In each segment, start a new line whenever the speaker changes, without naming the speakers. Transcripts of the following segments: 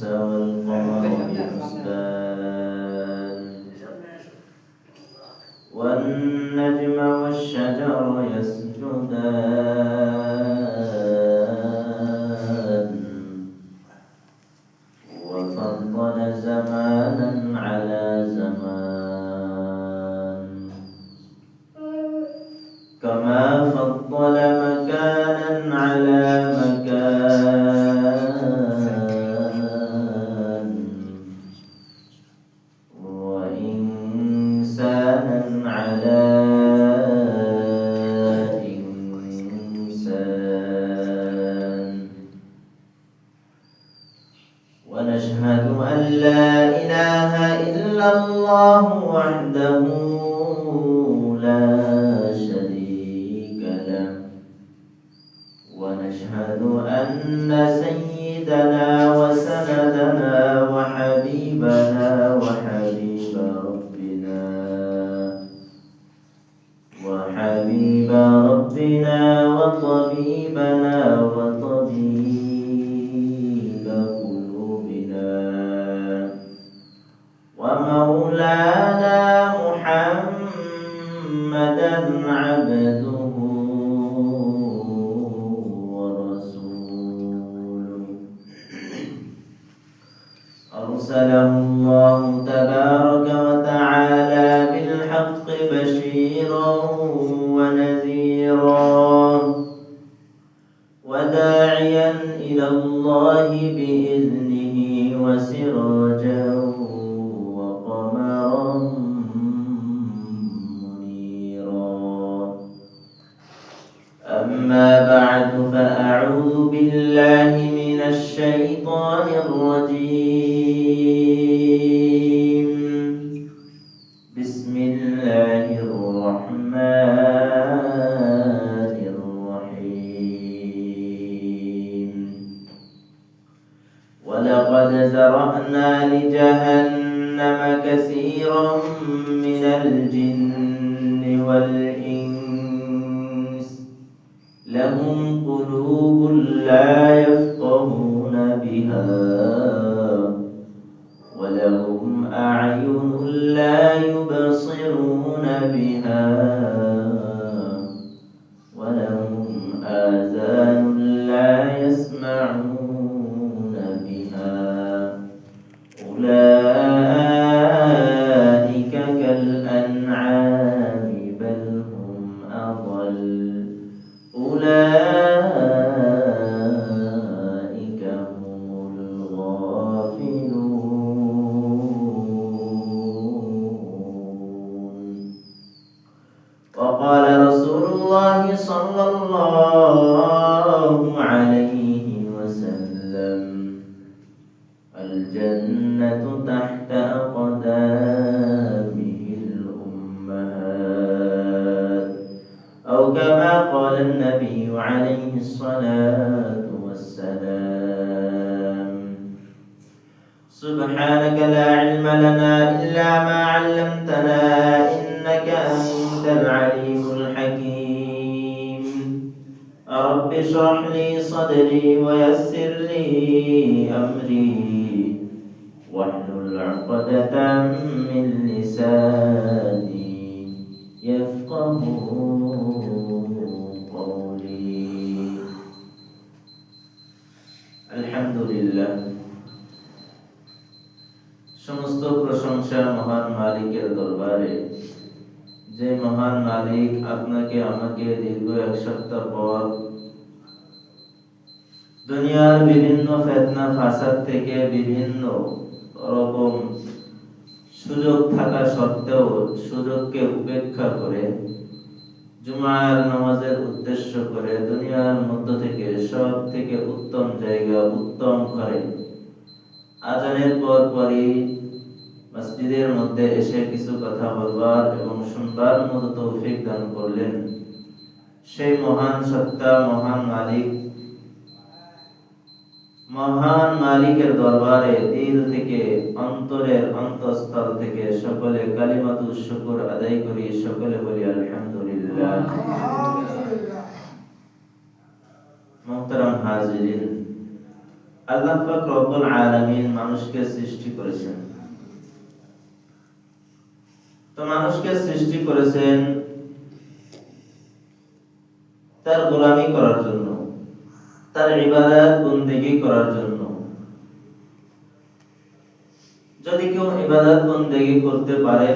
seven عذاب أرسله الله تبارك وتعالى بالحق بشيرا ونذيرا وداعيا إلى الله بإذنه وسراجا كثيرا من الجن والإنس لهم قلوب لا يفقهون بها ولهم أعين لا يبصرون بها الله عليه وسلم. الجنة تحت أقدامه الأمهات. أو كما قال النبي عليه الصلاة والسلام. سبحانك لا علم لنا إلا ما علمتنا إنك أنت العليم. صدري ويسر لي أمري واحلل عقدة من لساني يفقه قولي الحمد لله সমস্ত প্রশংসা মহান মালিকের দরবারে যে মহান মালিক আপনাকে আমাকে দীর্ঘ এক সপ্তাহ পর দুনিয়ার বিভিন্ন ফেতনা, ফাসাদ থেকে বিভিন্ন রকম সুযোগ থাকা সত্ত্বেও সুযোগকে উপেক্ষা করে জুমার নামাজের উদ্দেশ্য করে দুনিয়ার মধ্য থেকে সব থেকে উত্তম জায়গা উত্তম করে আজানের পর পরই মসজিদের মধ্যে এসে কিছু কথা বলবার এবং শুনবার মতো তৌফিক দান করলেন। সেই মহান সত্তা, মহান মালিক মহান মালিকের দরবারে দিল থেকে, অন্তরের অন্তঃস্থল থেকে সকলে কালিমাতু শুকুর আদায় করি, সকলে বলি আলহামদুলিল্লাহ। আল্লাহ রব্বুল আলামিন মানুষকে সৃষ্টি করেছেন। তো মানুষকে সৃষ্টি করেছেন তার গোলামি করার জন্য। তার ইবাদত বন্দেগী করার জন্য। যদি কেউ ইবাদত বন্দেগী করতে পারে,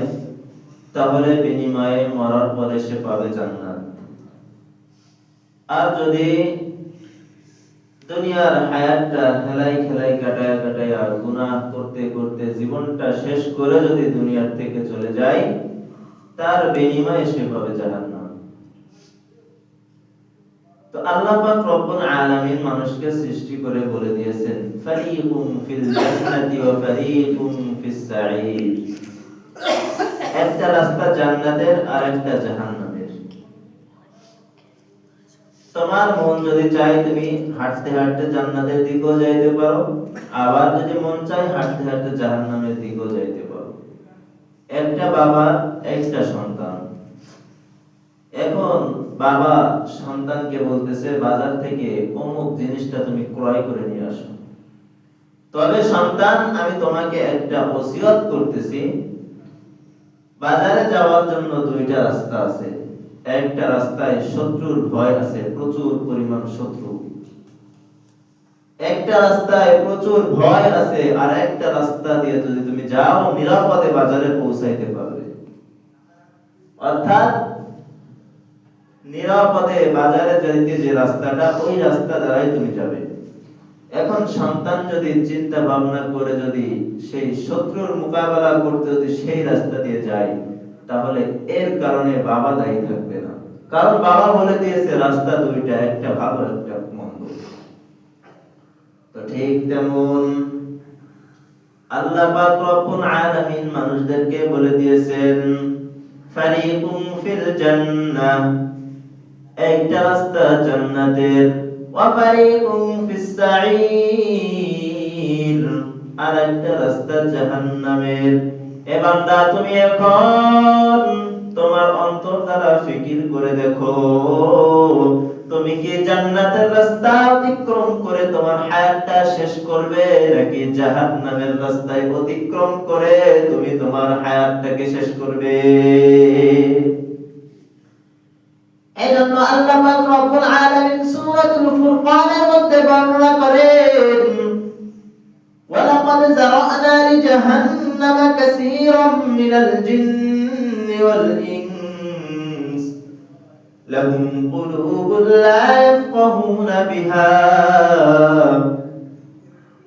তাহলে বিনিময়ে মরার পরে সে পাবে জান্নাত। আর যদি দুনিয়ার হায়াতটা খেলাই খেলাই কাটায় কাটায় গুনাহ করতে করতে জীবনটা শেষ করে যদি দুনিয়ার থেকে চলে যায়, তার বিনিময়ে সে পাবে জাহান্নাম। তো আল্লাহ পাক রব্বুল আলামিন মানুষকে সৃষ্টি করে বলে দিয়েছেন, ফারিকুম ফিল জান্নাতি ওয়া ফারিকুম ফিস একটা রাস্তা জান্নাতের আর একটা জাহান্নামের। তোমার মন যদি চায় তুমি হাঁটতে হাঁটতে জান্নাতের দিকেও যাইতে পারো, আবার যদি মন চায় হাঁটতে হাঁটতে জাহান্নামের দিকেও যাইতে পারো। একটা বাবা, একটা সন্তান। এখন বাবা সন্তানকে বলতেছে, বাজার থেকে অমুক জিনিসটা তুমি ক্রয় করে নিয়ে আসো। তবে সন্তান, আমি তোমাকে একটা ওসিয়ত করতেছি। বাজারে যাওয়ার জন্য দুইটা রাস্তা আছে। একটা রাস্তায় শত্রুর ভয় আছে, প্রচুর পরিমাণ শত্রু। একটা রাস্তায় প্রচুর ভয় আছে, আর একটা রাস্তা দিয়ে যদি তুমি যাও, নিরাপদে বাজারে পৌঁছাইতে পারবে। অর্থাৎ নিরাপদে বাজারে যাইতে যে রাস্তাটা, ওই রাস্তা দ্বারাই তুমি যাবে। এখন সন্তান যদি চিন্তা ভাবনা করে যদি সেই শত্রুর মোকাবেলা করতে যদি সেই রাস্তা দিয়ে যায়, তাহলে এর কারণে বাবা দায়ী থাকবে না। কারণ বাবা বলে দিয়েছে, রাস্তা দুইটা, একটা ভালো, একটা মন্দ। তো ঠিক তেমন আল্লাহ পাক রব্বুল আলামিন মানুষদেরকে বলে দিয়েছেন, ফারিকুম ফিল জান্নাহ। একটা রাস্তা জান্নাতের। ওয়া ফারিকুম ফিস সাঈর আর একটা রাস্তা জাহান্নামের। এ বান্দা, তুমি এখন তোমার অন্তর দ্বারা ফিকির করে দেখো। তুমি কি জান্নাতের রাস্তা অতিক্রম করে তোমার হায়াতটা শেষ করবে, নাকি জাহান্নামের রাস্তায় অতিক্রম করে তুমি তোমার হায়াতটাকে শেষ করবে?
এজন্য আল্লাহ পাক রব্বুল আলামিন সূরাতুল ফুরকানের মধ্যে বর্ণনা করেন ولقد زرعنا لجهنم كثيرا من الجن والإنس
لهم قلوب لا يفقهون بها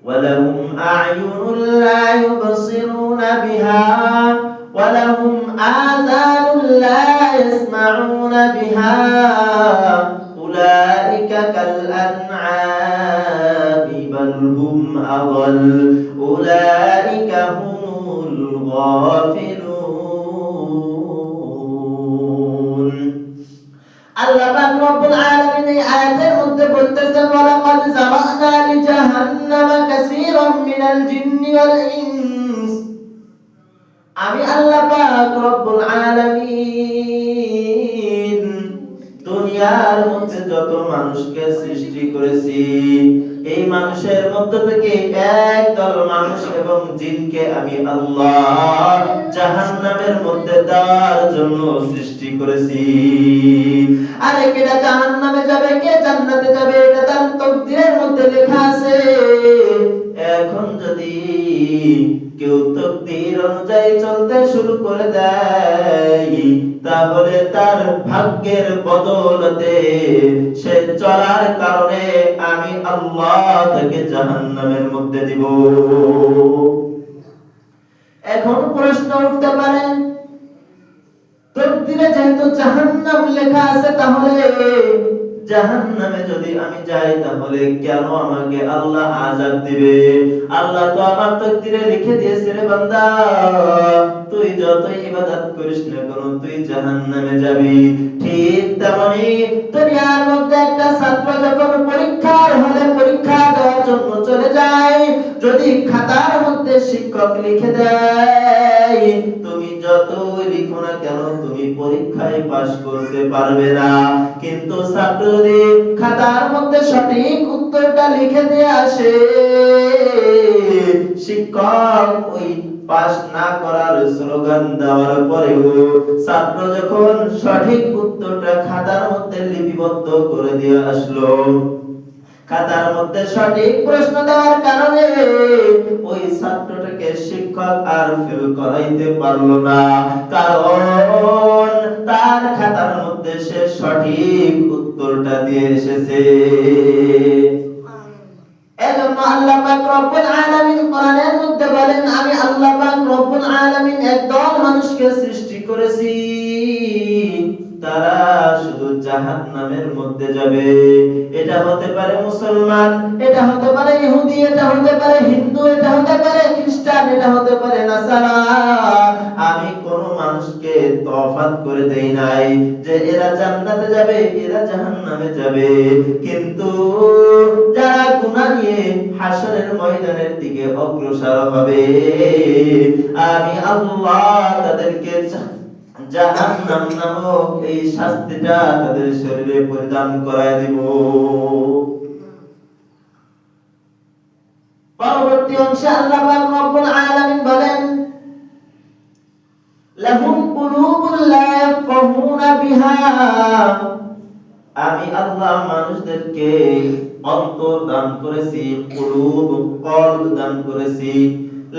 ولهم أعين لا يبصرون بها
ولهم آذان لا يسمعون بها
أولئك كالأنعام بل هم أضل أولئك هم الغافلون
আল্লাহ পাক রব্বুল আলামিন এই আয়াতের মধ্যে বলতেছেন ওয়ালাকাদ যারানা লিজাহান্নামা কাসীরাম মিনাল জিন্নি ওয়াল ইনস
জিনকে আমি আল্লাহ জাহান্নামের মধ্যে দেওয়ার জন্য সৃষ্টি করেছি।
আরে কেটা জাহান্নামে যাবে, কে জান্নাতে যাবে, এটা তার তকদিরের মধ্যে লেখা আছে।
এখন যদি কেউ তকদির অনুযায়ী চলতে শুরু করে দেয়, তাহলে তার ভাগ্যের বদলতে সে চলার কারণে আমি আল্লাহ তাকে জাহান্নামের মধ্যে দিব।
এখন প্রশ্ন উঠতে পারে। তকদিরে যেহেতু জাহান্নাম লেখা আছে, তাহলে
জাহান্নামে যদি আমি যাই, তাহলে কেন আমাকে আল্লাহ আযাব দিবে? আল্লাহ তো আমার তকদিরে লিখে দিয়েছে রে বান্দা। তুই যতই ইবাদত করিস না কেন, তুই জাহান্নামে যাবি। ঠিক তেমনি
দুনিয়ার মধ্যে একটা ছাত্র যখন পরীক্ষার হলে পরীক্ষা জন্য চলে যায়। যদি খাতার মধ্যে শিক্ষক লিখে দেয়,
তুমি যতই লিখো না কেন, তুমি পরীক্ষায় পাশ করতে পারবে না। কিন্তু ছাত্র
খাতার মধ্যে সঠিক উত্তরটা লিখে দিয়ে আসে,
শিক্ষক ওই পাস না করার স্লোগান দেওয়ার পরেও ছাত্র যখন সঠিক উত্তরটা খাতার মধ্যে লিপিবদ্ধ করে দিয়ে আসলো খাতার মধ্যে সঠিক প্রশ্ন দেওয়ার কারণে ওই ছাত্রটাকে শিক্ষক আর ফেল করাইতে পারল না। কারণ তার খাতার মধ্যে সে সঠিক উত্তরটা দিয়ে এসেছে।
আমি আল্লাহ রব্বুল আলামিন একদল মানুষকে সৃষ্টি করেছি।
তারা শুধু জাহান্নামের মধ্যে যাবে। এটা হতে পারে মুসলমান,
এটা হতে পারে ইহুদি, এটা হতে পারে হিন্দু, এটা হতে পারে খ্রিস্টান, এটা হতে পারে নাসারা।
আমি কোন মানুষকে তফাত করে দেই নাই যে এরা জান্নাতে যাবে, এরা জাহান্নামে যাবে। কিন্তু যারা গুনাহ নিয়ে হাসরের ময়দানের দিকে অগ্রসর হবে, আমি আল্লাহ তাদেরকে জাহান্নাম নামক এই শাস্তিটা তাদের শরীরে পরিধান করায় দিব।
পরবর্তী অংশে আল্লাহ পাক রব্বুল আলামিন বলেন, লাহুম কুলুবুল লা বিহা।
আমি আল্লাহ মানুষদেরকে অন্তর দান করেছি কলব দান করেছি।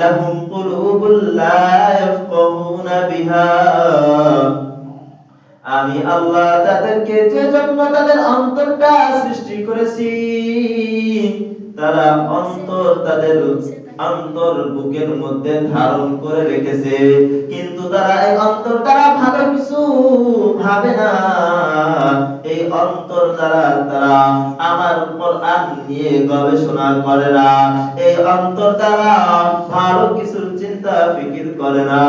লাহুম قلوب لا يفقهون بها আমি আল্লাহ তাদেরকে যে জন্য তাদের অন্তরটা সৃষ্টি করেছি। তারা অন্তর তাদের অন্তর বুকের মধ্যে ধারণ করে রেখেছে। কিন্তু তারা এই অন্তর তারা ভালো কিছু ভাবে না। এই অন্তর দ্বারা তারা আমার উপর নিয়ে গবেষণা করে না। এই অন্তর দ্বারা ভালো কিছু চিন্তা ফিকির করে না।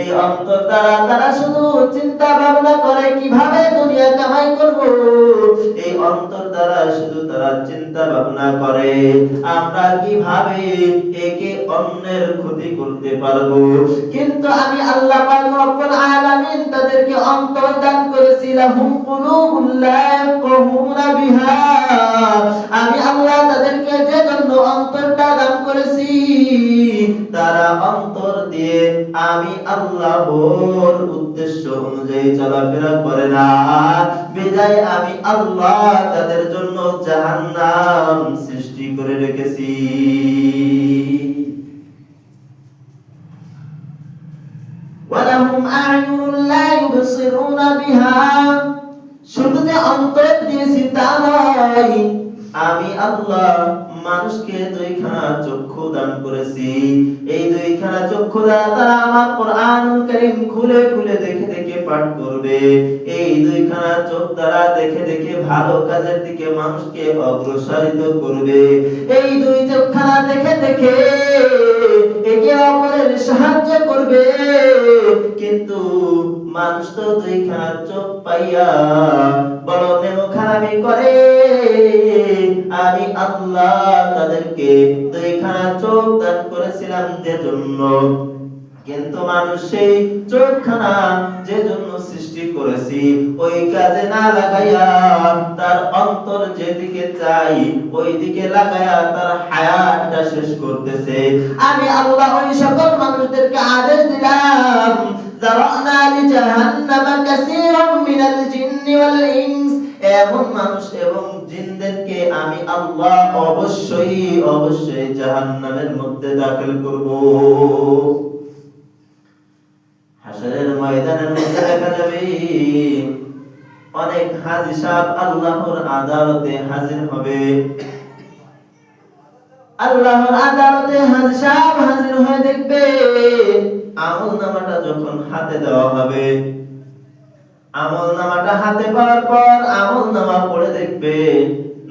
এই অন্তর দ্বারা তারা শুধু চিন্তা ভাবনা করে, কীভাবে দুনিয়া কামাই করব? এই অন্তর দ্বারা শুধু তারা চিন্তা ভাবনা করে। আমরা কীভাবে একে অন্যের ক্ষতি করতে পারব?
কিন্তু আমি আল্লাহ পাক রব্বুল আলামিন তাদেরকে অন্তর দান করেছি, লাহুম কুলুবুল লা ইয়াফকাহুনা বিহা। আমি আল্লাহ তাদেরকে যে জন্য অন্তরটা দান করেছি
তারা অন্তর দিয়ে আমি আল্লাহর উদ্দেশ্য অনুযায়ী চলাফেরা করে না। বিদায় আমি আল্লাহ তাদের জন্য জাহান্নাম সৃষ্টি করে রেখেছি।
ওয়ালাহুম আ'য়ুনুন লা ইউবসিরুনা বিহা। শুধু যে অন্তর দিয়েছি তা নয়,
আমি আল্লাহ মানুষকে দুইখানা চক্ষু দান করেছি। এই দুইখানা চক্ষু দ্বারা তারা আমার কোরআনুল কারীম খুলে খুলে দেখে দেখে পাঠ করবে। এই দুইখানা চোখ দ্বারা দেখে দেখে ভালো কাজের দিকে মানুষকে অগ্রসরিত করবে।
এই দুই চোখখানা দেখে দেখে একে অপরের সাহায্য করবে।
কিন্তু মানুষ তো দুইখানা চোখ পাইয়া বড় নেমো খারাপি করে। আমি আল্লাহ তাদেরকে দুইখানা চোখ দান করেছিলাম যে জন্য কিন্তু মানুষ সেই চোখখানা যে জন্য সৃষ্টি করেছি, ওই কাজে না লাগাইয়া তার অন্তর যেদিকে চাই ওই দিকে লাগাইয়া তার হায়াতটা শেষ করতেছে।
আমি আল্লাহ ওই সকল মানুষদেরকে আদেশ দিলাম জারানা লিজাহান্নামা কাসীরাম মিনাল জিন্নি ওয়াল ইনস
এমন মানুষ এবং জিনদেরকে আমি আল্লাহ অবশ্যই অবশ্যই জাহান্নামের মধ্যে দাখিল করব। হাসরের ময়দানের মধ্যে দেখা যাবে, অনেক হাজি সাহেব আল্লাহর আদালতে হাজির হবে।
আল্লাহর আদালতে হাজির সাহেব হাজির হয়ে দেখবে,
আমল নামাটা যখন হাতে দেওয়া হবে আমল নামাটা হাতে পাওয়ার পর আমল নামা পড়ে দেখবে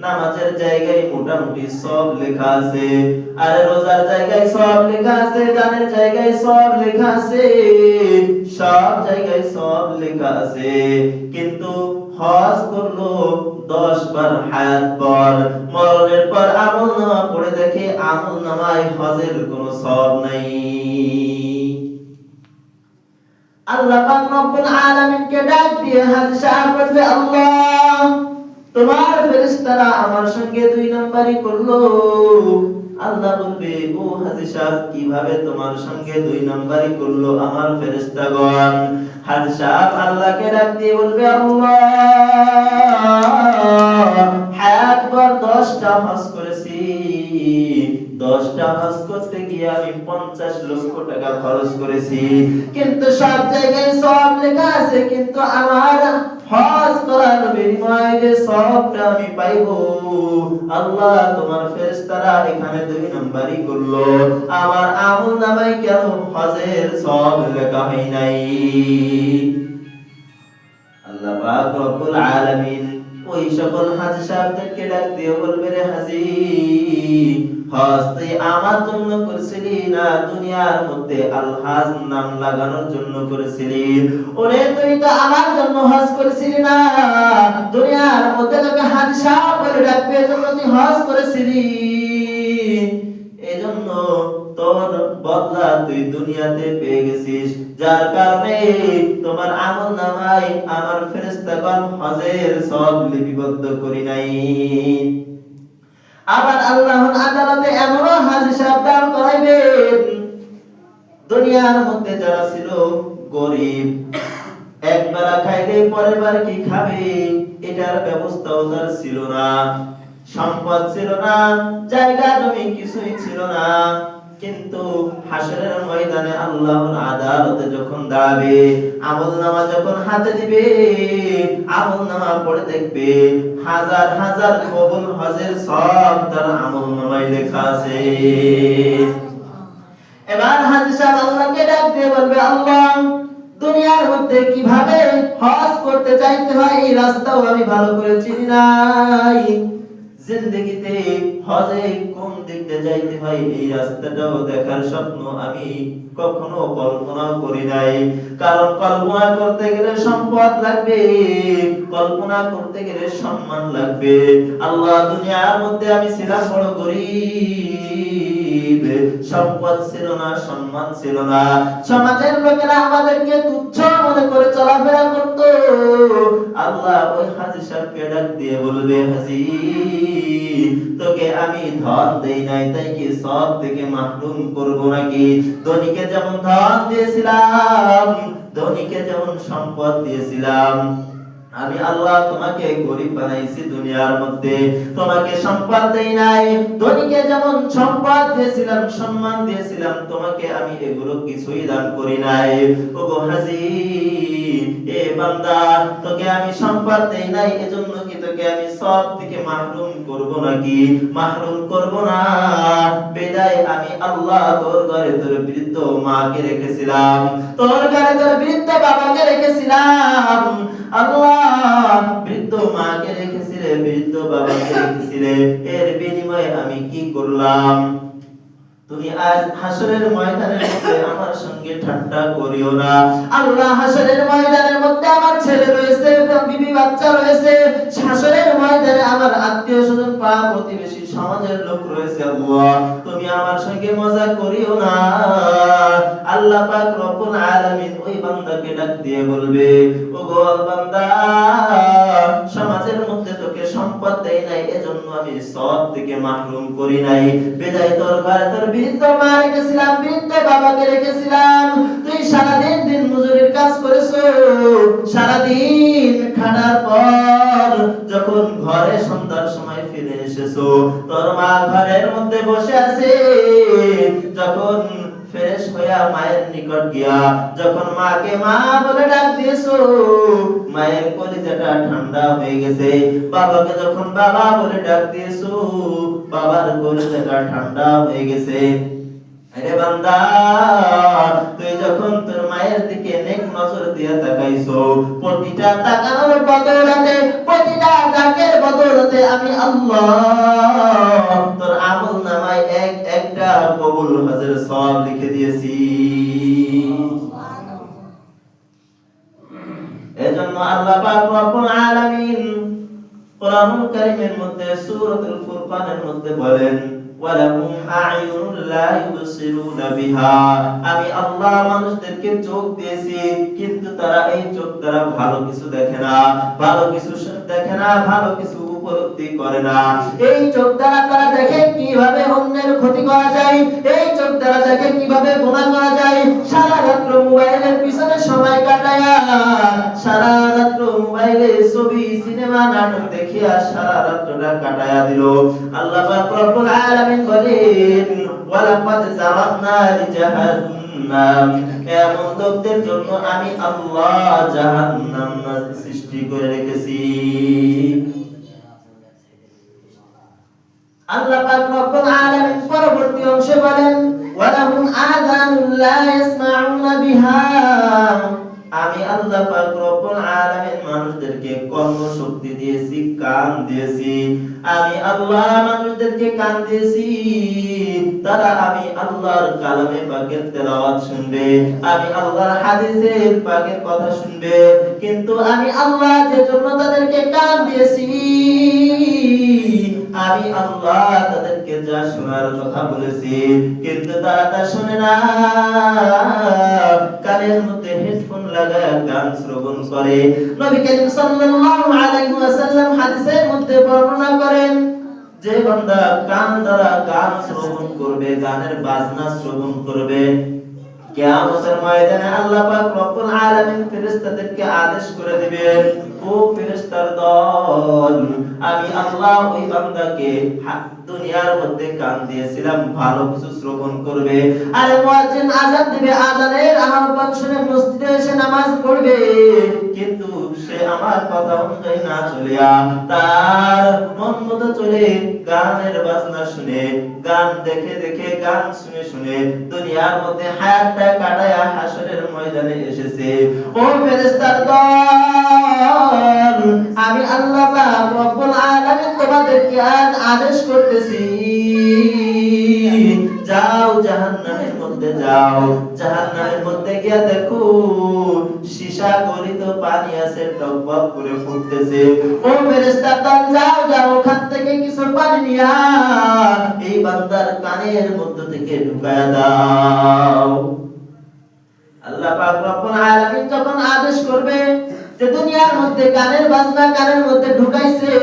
নামাজের জায়গায় মোটামুটি সব লেখা আছে। আর রোজার জায়গায় সব লেখা আছে, দানের জায়গায় সব লেখা আছে, সব জায়গায় সব লেখা আছে। কিন্তু হজ করল দশ বার হায়াত পর, মরণের পর আমল নামা পড়ে দেখে আমল নামায় হজের কোনো সব নাই।
আল্লাহ রব্বুল আলামিনকে ডাক দিয়ে হাজি সাহেব বলবে, আল্লাহ, তোমার ফেরেশতারা আমার সঙ্গে দুই নাম্বারই করল। আল্লাহ বলবে, ও হাজি সাহেব, কীভাবে তোমার সঙ্গে দুই নাম্বারই করল আমার ফেরেশতাগণ? হাজি সাহেব আল্লাহকে ডাক দিয়ে বলবে, আল্লাহ, হায়াত ভর দশটা হজ আমি পঞ্চাশ লক্ষ টাকা খরচ করেছি? কিন্তু সব জায়গায় সব লেখা আছে, কিন্তু আমার আল্লাহ তোমার ওই সকল হাজি সাহেবদেরকে ডাক বলবে, রে হাজি হজ আমার জন্য করেছিলি না দুনিয়ার মধ্যে আলহাজ নাম লাগানোর জন্য করেছিলি? ওরে, তুই তো আমার জন্য হজ করেছিলি না। দুনিয়ার মধ্যে তোকে হাজি সাহেব বলে ডাকবে জন্য তুই হজ করেছিলি। এজন্য তোর বদলা তুই দুনিয়াতে পেয়ে গেছিস। যার কারণে তোমার আমল নামায় আমার ফেরেশতাগণ হজের সব লিপিবদ্ধ করি নাই। আবার আল্লাহর আদালতে এমনও হাজি সাহেব দান করাইবেন, দুনিয়ার মধ্যে যারা ছিল গরিব, একবেলা খাইলে পরের বার কি খাবে, এটার ব্যবস্থাও তার ছিল না। সম্পদ ছিল না, জায়গা, জমি কিছুই ছিল না। কিন্তু হাসরের ময়দানে আল্লাহর আদালতে যখন দাঁড়াবে আমল নামা যখন হাতে দিবে আমল নামা পড়ে দেখবে, হাজার হাজার কবুল হজের সব তার আমল নামায় লেখা আছে। এবার হাজি সাহেব আল্লাহকে ডাক দিয়ে বলবে, আল্লাহ, দুনিয়ার মধ্যে কীভাবে হজ করতে চাইতে হয়? এই রাস্তাও আমি ভালো করে চিনি নাই। জিন্দগিতে হজে কোন দিকতে যাইতে হয়, এই রাস্তাটাও দেখার স্বপ্ন আমি কখনো কল্পনা করি নাই। কারণ কল্পনা করতে গেলে সম্পদ লাগবে, কল্পনা করতে গেলে সম্মান লাগবে। আল্লাহ দুনিয়ার মধ্যে আমি ছিলাম বড় গরিব। সম্পদ ছিল না, সম্মান ছিল না। সমাজের লোকেরা আমাদেরকে তুচ্ছ মনে করে চলাফেরা করত। আল্লাহ ওই হাজি সাহেবকে ডাক দিয়ে বলবে হাজি, তোকে আমি ধন দেই নাই, তাই কি সব থেকে মাহরুম করব নাকি? ধনীকে যেমন ধন দিয়েছিলাম, ধনীকে যেমন সম্পদ দিয়েছিলাম আমি আল্লাহ তোমাকে গরিব বানাইছি দুনিয়ার মধ্যে। তোমাকে সম্পদ দেই নাই। ধনীকে যেমন সম্পদ দিয়েছিলাম, সম্মান দিয়েছিলাম, তোমাকে আমি এগুলো কিছুই দান করি নাই। ওগো হাজি এ বান্দা, তোকে আমি সম্পদ দেই নাই, এজন্য কি তোকে আমি সব থেকে মাহরুম করব নাকি? মাহরুম করব না। আমি আল্লাহ তোর ঘরে তোর বৃদ্ধ মাকে রেখেছিলাম। তোর ঘরে তোর বৃদ্ধ বাবাকে রেখেছিলাম। আল্লাহ বৃদ্ধ মাকে রেখেছিলে, বৃদ্ধ বাবাকে রেখেছিলে। এর বিনিময়ে আমি কি করলাম? তুমি আজ হাসরের ময়দানের মধ্যে আমার সঙ্গে ঠাট্টা করিও না। আল্লাহ হাসরের ময়দানের মধ্যে আমার ছেলে রয়েছে বিবি বাচ্চা রয়েছে। হাসরের ময়দানে আমার আত্মীয় স্বজন পা প্রতিবেশী সমাজের লোক রয়েছে আল্লাহ। তুমি আমার সঙ্গে মজা করিও না। আল্লাহ পাক রব্বুল আলামিন ওই বান্দাকে ডাক দিয়ে বলবে ও গো বান্দা, সমাজের মধ্যে তোকে সম্পদ দেই নাই, এজন্য আমি সব থেকে মাহরুম করি নাই। বেজায় তোর ঘরে, তোর বৃদ্ধ মা রেখেছিলাম, বৃদ্ধ বাবাকে রেখেছিলাম। তুই সারাদিন দিন মজুরির কাজ করেছ, সারাদিন খাটার পর যখন ঘরে সন্ধ্যার সময় ফিরে এসেছ। তোর মা ঘরের মধ্যে বসে আছে। যখন ফ্রেশ হইয়া মায়ের নিকট গিয়া, যখন মাকে মা বলে ডাক দিয়েছ, মায়ের কলিজাটা ঠান্ডা হয়ে গেছে। বাবাকে যখন বাবা বলে ডাক দিয়েছ, বাবার কলিজাটা ঠান্ডা হয়ে গেছে। আরে বান্দা, তুই যখন তোর মায়ের দিকে নেক নজর দিয়ে তাকাইছো, প্রতিটা তাকানোর বদলাতে ডাকের বদলাতে আমি আল্লাহ। তোর আমল নামায় এক একটা কবুল হজের সব লিখে দিয়েছি। এজন্য আল্লাহ পাক রব্বুল আলামিন কোরআনুল কারীমের মধ্যে, সূরাতুল ফুরকানের মধ্যে বলেন,
ওয়ালাহুম আ'য়ুনুন লা ইউবসিরুনা বিহা। আমি আল্লাহ মানুষদেরকে চোখ দিয়েছি, কিন্তু তারা এই চোখ দ্বারা ভালো কিছু দেখে না। ভালো কিছু দেখে না, ভালো কিছু উপলব্ধি করে না।
এই চোখ দ্বারা তারা দেখে কীভাবে অন্যের ক্ষতি করা যায়, এই চোখ দ্বারা দেখে কীভাবে গুনাহ করা যায়। সারা রাত্র মোবাইলের পিছনে সময় কাটায়, সারা রাত্র মোবাইলে ছবি, সিনেমা, নাটক দেখিয়া সারা রাত্রটা কাটায়া দিল। আল্লাহ পাক রব্বুল আলামিন বলেন ওয়ালাকাদ জারানা লিজাহান্নাম লোকদের জন্য আমি আল্লাহ জাহান্নাম সৃষ্টি করে রেখেছি। আল্লাহ পাক রব্বুল আলামিন পরবর্তী অংশে বলেন, ওয়ালাহুম আযানুন লা ইয়াসমাউনা বিহা। আমি আল্লাহ পাক রব্বুল আলামিন মানুষদেরকে কর্ণ শক্তি দিয়েছি, কান দিয়েছি। আমি আল্লাহ মানুষদেরকে কান দিয়েছি, তারা আমি আল্লাহর কালামে পাকের তেলাওয়াত শুনবে, আমি আল্লাহর হাদিসের পাকের কথা শুনবে, কিন্তু আমি আল্লাহ যে জন্য তাদেরকে কান দিয়েছি আমি আল্লাহ তাদেরকে যা শোনার কথা বলেছি, কিন্তু তারা তা শুনে না। কানের মধ্যে হেডফোন লাগায় গান শ্রবণ করে। নবী করিম সাল্লাল্লাহু আলাইহি ওয়াসাল্লাম হাদিসের মধ্যে বর্ণনা করেন, যে বান্দা কান দ্বারা গান শ্রবণ করবে, গানের বাজনা শ্রবণ করবে, কিয়ামতের ময়দানে আল্লাহ পাক রব্বুল আলামিন ফেরেশতাদেরকে আদেশ করে দিবেন। ও ফেরেশতার দল। আমি আল্লাহ ওই বান্দাকে দুনিয়ার মধ্যে কান দিয়েছিলাম, ভালো কিছু শ্রবণ করবে। আরে মুয়াজ্জিন আযান দিবে আযানের আহ্বান শুনে মসজিদে এসে নামাজ পড়বে। কিন্তু সে আমার কথা অনুযায়ী না চলিয়া তার মন মতো চলে গানের বাজনা শুনে, গান দেখে দেখে, গান শুনে শুনে দুনিয়ার মধ্যে হায়াতটা কাটায়া হাসরের ময়দানে এসেছে। ও ফেরেশতার দল, আমি আল্লাহ পাক রব্বুল আলামিন তোমাদেরকে আজ আদেশ করতেছি। যাও, জাহান্নামের মধ্যে যাও। জাহান্নামের মধ্যে গিয়া দেখো, সীসা গলিত পানি আছে, টকবক করে ফুটতেছে। ও ফেরেশতা দল যাও যাও, ওখান থেকে কিছু পানি নিয়া এই বান্দার কানের মধ্যে থেকে ঢুকায়া দাও। আল্লাহ পাক রব্বুল আলামিন যখন আদেশ করবে যে দুনিয়ার মধ্যে গানের বাজনা কানের মধ্যে ঢুকাইছে,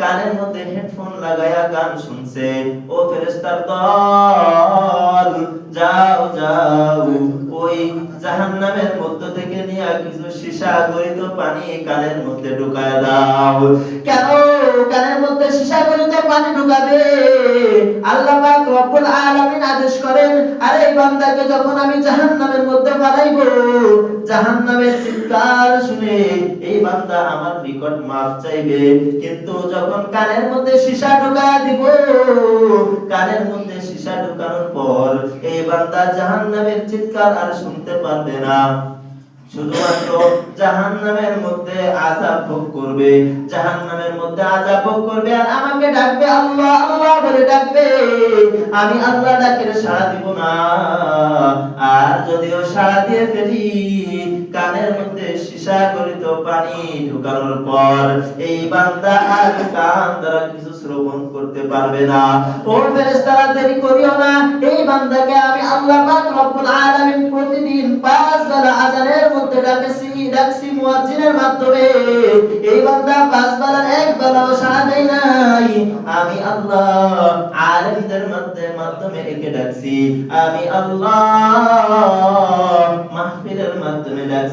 কানের মধ্যে হেডফোন লাগায়া গান শুনছে। ও ফেরেশতার দল, যাও যাও। ওই জাহান্নামের মধ্য থেকে নিয়ে কিছু সীসা গলিত পানি কানের মধ্যে ঢুকায়া দাও। কেন কানের মধ্যে সীসা গলিত পানি ঢুকাবে? আল্লাহ পাক রব্বুল আলামিন আদেশ করেন, আরে বান্দাকে যখন আমি জাহান্নামের মধ্যে বানাইবো জাহান্নামের চিৎকার শুনে এই বান্দা আমার নিকট মাফ চাইবে। কিন্তু যখন কানের মধ্যে সীসা ঢুকায়া দিব, কানের মধ্যে সীসা ঢুকানোর পর, এই বান্দা জাহান্নামের চিৎকার আর শুনতে পারবে না। শুধুমাত্র জাহান্নামের মধ্যে আযাব ভোগ করবে, জাহান্নামের মধ্যে আযাব ভোগ করবে আর আমাকে ডাকবে আল্লাহ আল্লাহ বলে ডাকবে, আমি আল্লাহ ডাকের সাড়া দিব না। আর যদিও সাড়া দিয়ে ফেলি কানের মধ্যে সীসা গলিত পানি ঢুকানোর পর এই বান্দা আর কান দ্বারা কিছু শ্রবণ করতে পারবে না। ও ফেরেশতারা, দেরি করিও না। এই বান্দাকে আমি আল্লাহ পাক রব্বুল আলামিন প্রতিদিন পাঁচ বেলা আজানের মধ্যে ডাকছি ডাকছি মুয়াজ্জিনের মাধ্যমে। এই বান্দা পাঁচ বেলার এক বেলাও সাড়া দেয় নাই। আমি আল্লাহ আলেমদের মধ্যে, মাধ্যমে একে ডাকছি। আমি আল্লাহ মাহফিলের মাধ্যমে ডাকছি।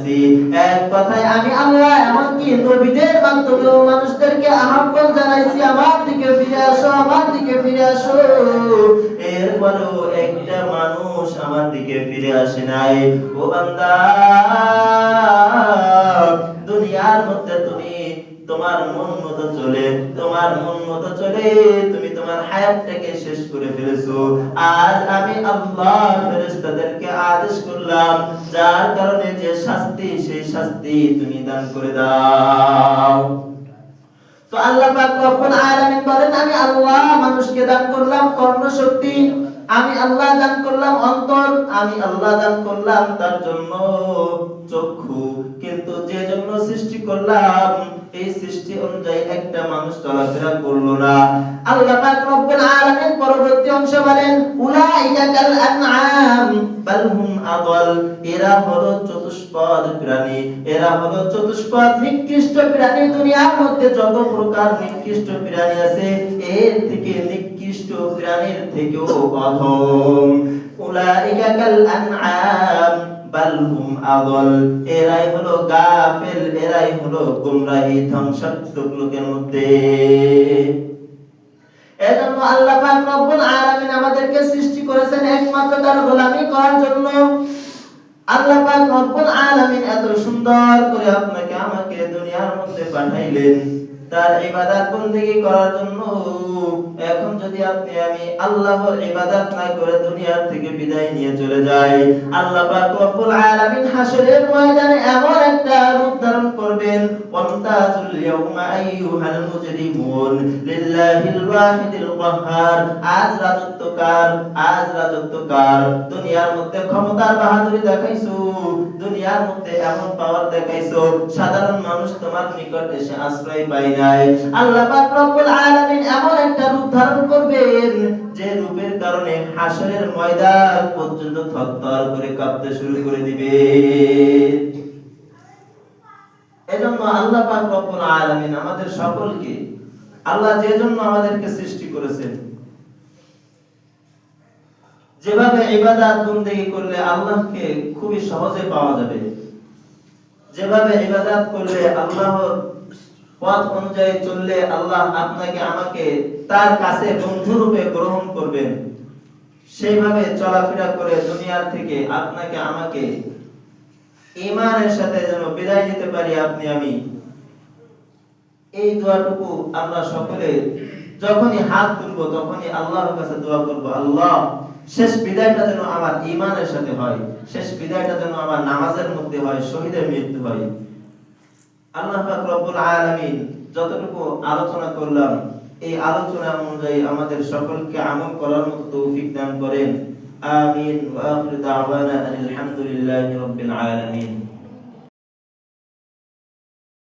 এক কথায় আমি আল্লাহ এমনকি নবীদের মাধ্যমেও মানুষদেরকে আহ্বান জানাইছি, আমার দিকে ফিরে আসো, আমার দিকে ফিরে আসো। এরপরেও একটা মানুষ আমার দিকে ফিরে আসে নাই। ও বান্দা, দুনিয়ার মধ্যে তুমি তোমার মন মতো চলে, তোমার মন মতো চলে তুমি তোমার হায়াতটাকে শেষ করে ফেলেছো। আজ আমি আল্লাহ ফেরেশতাদেরকে আদেশ করলাম, যার কারণে যে শাস্তি, সেই শাস্তি তুমি দান করে দাও। তো আল্লাহ পাক রব্বুল আলামিন বলেন, আমি আল্লাহ মানুষকে দান করলাম কর্ণ শক্তি আমি আল্লাহ দান করলাম অন্তর, আমি আল্লাহ দান করলাম তার জন্য চক্ষু। কিন্তু যে জন্য সৃষ্টি করলাম, এই সৃষ্টি অনুযায়ী একটা মানুষ চলাফেরা করল না। আল্লাহ পাক রব্বুল আলামিন পরবর্তী অংশ বলেন, উলাইকা কাল আনআম, বাল হুম আদল। এরা হলো চতুষ্পদ প্রাণী। এরা হলো চতুষ্পদ নিকৃষ্ট প্রাণী। দুনিয়ার মধ্যে যত প্রকার নিকৃষ্ট প্রাণী আছে, এর থেকে প্রাণীর থেকেও উলাইকা কাল আনআম বাল হুম আদল। এরাই হলো এরাই হলো ধ্বংসাত্মক লোকের মধ্যে। এজন্য আল্লাহ পাক রব্বুল আলামিন আমাদেরকে সৃষ্টি করেছেন একমাত্র তার গোলামি করার জন্য। আল্লাহ পাক রব্বুল আলামিন এত সুন্দর করে আপনাকে আমাকে দুনিয়ার মধ্যে পাঠাইলেন। তার ইবাদত বন্দেগী করার জন্য এখন যদি আপনি আমি আল্লাহর ইবাদত না করে দুনিয়ার থেকে বিদায় নিয়ে চলে যাই, আল্লাহ পাক রব্বুল আলামিন হাসরের ময়দানে এমন একটা রূপ ধারণ করবেন, ওয়ামতাজুল ইয়াউমা আইয়ুহাল মুজরিমুন, লিল্লাহিল ওয়াহিদিল কাহ্হার আজ রাজত্ব কার, আজ রাজত্ব কার, দুনিয়ার মধ্যে ক্ষমতার বাহাদুরি দেখাইছো, দুনিয়ার মধ্যে এমন পাওয়ার দেখাইছো, সাধারণ মানুষ তোমার নিকট এসে আশ্রয় পায় যে আমাদের সকলকে, আল্লাহ যে জন্য আমাদেরকে সৃষ্টি করেছেন, যেভাবে ইবাদত বন্দেগী করলে আল্লাহকে খুবই সহজে পাওয়া যাবে। যেভাবে ইবাদত করলে আল্লাহর পথ অনুযায়ী চললে আল্লাহ আপনাকে আমাকে তার কাছে বন্ধু রূপে গ্রহণ করবেন। সেইভাবে চলাফেরা করে দুনিয়ার থেকে আপনাকে আমাকে ইমানের সাথে যেন বিদায় নিতে পারি আপনি আমি। এই দোয়াটুকু আমরা সকলে যখনই হাত তুলবো, তখনই আল্লাহর কাছে দোয়া করব, আল্লাহ, শেষ বিদায়টা যেন আমার ইমানের সাথে হয়, শেষ বিদায়টা যেন আমার নামাজের মধ্যে হয়, শহীদের মৃত্যু হয়। আল্লাহ রব্বুল আলামিন যতটুকু আলোচনা করলাম, এই আলোচনা অনুযায়ী আমাদের সকলকে আমল করার মতো তৌফিক দান করেন। আমিন ওয়া আখির দাওয়ানা আলহামদুলিল্লাহি রাব্বিল আলামিন।